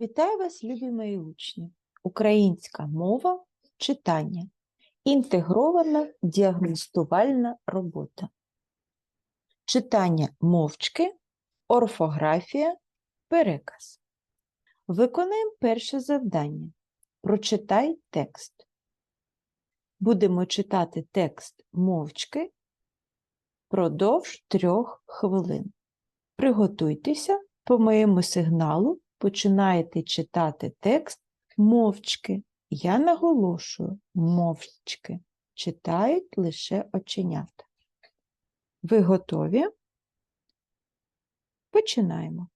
Вітаю вас, любі мої учні! Українська мова читання. Інтегрована діагностувальна робота. Читання мовчки, орфографія, переказ. Виконаємо перше завдання. Прочитай текст. Будемо читати текст мовчки продовж трьох хвилин. Приготуйтеся по моєму сигналу починаєте читати текст мовчки. Я наголошую мовчки. Читають лише оченята. Ви готові? Починаємо.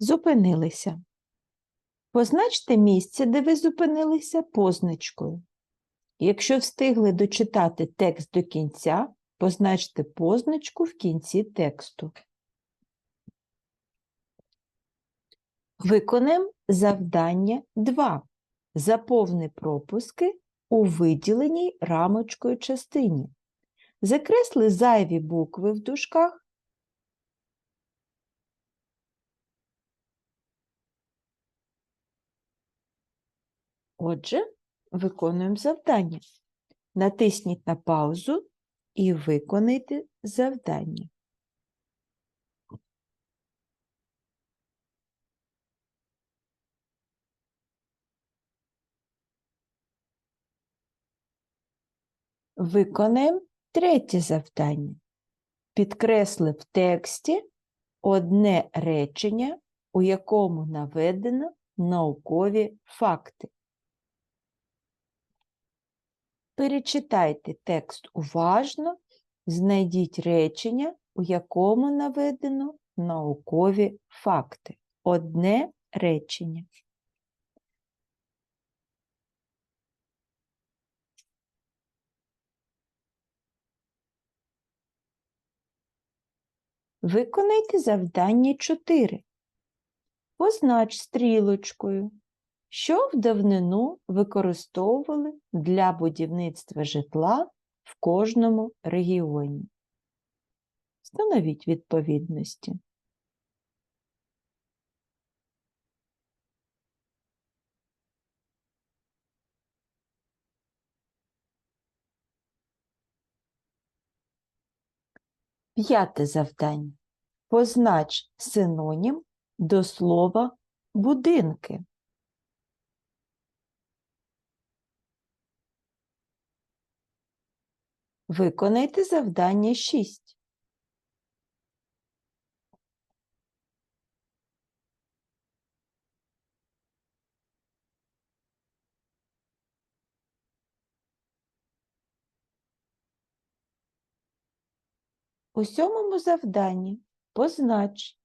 Зупинилися. Позначте місце, де ви зупинилися, позначкою. Якщо встигли дочитати текст до кінця, позначте позначку в кінці тексту. Виконаємо завдання 2. Заповни пропуски у виділеній рамочкою частині. Закресли зайві букви в дужках Отже, виконуємо завдання. Натисніть на паузу і виконайте завдання. Виконаємо третє завдання. Підкресли в тексті одне речення, у якому наведено наукові факти. Перечитайте текст уважно, знайдіть речення, у якому наведено наукові факти. Одне речення. Виконайте завдання 4. Познач стрілочкою, що в давнину використовували для будівництва житла в кожному регіоні. Встановіть відповідності. П'яте завдання. Познач синонім до слова будинки. Виконайте завдання 6. У сьомому завданні познач,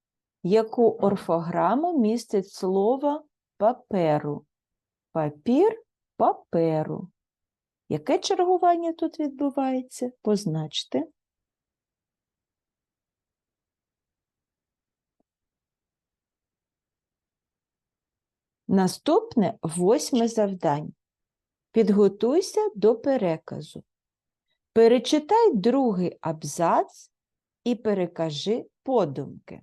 яку орфограму містить слово паперу. Папір паперу. Яке чергування тут відбувається? Позначте. Наступне восьме завдання. Підготуйся до переказу. Перечитай другий абзац і перекажи подумки.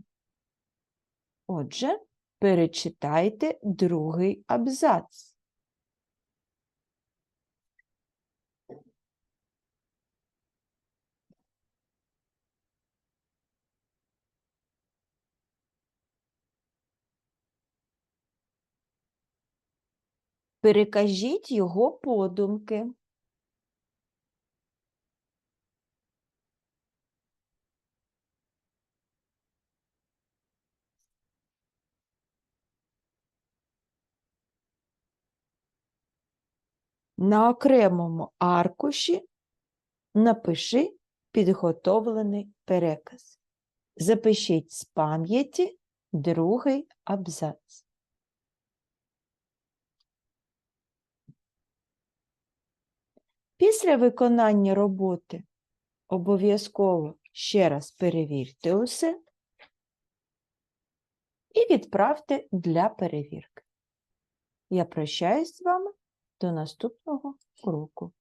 Отже, перечитайте другий абзац. Перекажіть його подумки. На окремому аркуші напиши підготовлений переказ. Запишіть з пам'яті другий абзац. Після виконання роботи обов'язково ще раз перевірте усе і відправте для перевірки. Я прощаюсь з вами до наступного уроку.